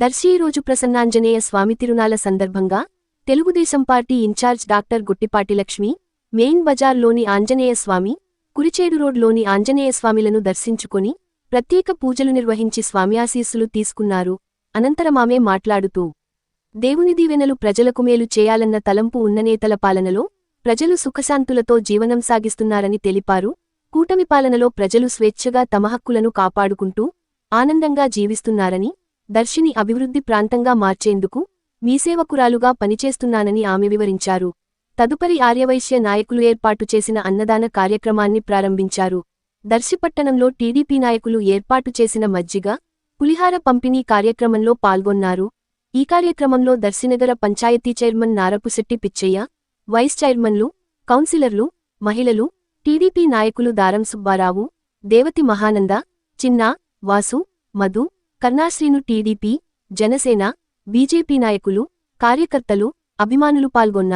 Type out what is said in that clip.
దర్శి రోజు ప్రసన్నాంజనేయ స్వామి తిరునాల సందర్భంగా Telugu Desam Party incharge doctor Guttipati Lakshmi main బజార్లోని Anjaneya స్వామి కురిచేడు రోడ్లోని ఆంజనేయ స్వామిలను దర్శించుకుని ప్రత్యేక పూజలు నిర్వహించి స్వామి ఆశీస్సులు తీసుకున్నారు. అనంతరమామే మాట్లాడుతూ దేవుని దీవెనలు ప్రజలకు మేలు చేయాలన్న తలంపు ఉన్న నేతల పాలనలో ప్రజలు సుఖశాంతులతో జీవనం సాగిస్తున్నారని తెలిపారు. కూటమి పాలనలో ప్రజలు స్వేచ్ఛగా తమ హక్కులను కాపాడుకుంటూ ఆనందంగా జీవిస్తున్నారని దర్శిని అభివృద్ధి ప్రాంతంగా మార్చేందుకు మీసేవకురాలుగా పనిచేస్తున్నానని ఆమె వివరించారు. తదుపరి ఆర్యవైశ్య నాయకులు ఏర్పాటు చేసిన అన్నదాన కార్యక్రమాన్ని ప్రారంభించారు. దర్శిపట్టణంలో టీడీపీ నాయకులు ఏర్పాటు చేసిన మజ్జిగ పులిహార పంపిణీ కార్యక్రమంలో పాల్గొన్నారు. ఈ కార్యక్రమంలో దర్శినగర పంచాయతీ చైర్మన్ నారపుశెట్టి పిచ్చయ్య వైస్ చైర్మన్లు కౌన్సిలర్లు మహిళలు టీడీపీ నాయకులు దారం సుబ్బారావు దేవతి మహానంద చిన్నా వాసు మధు కర్ణాశ్రీను టీడీపీ జనసేన బీజేపీ నాయకులు కార్యకర్తలు అభిమానులు పాల్గొన్నారు.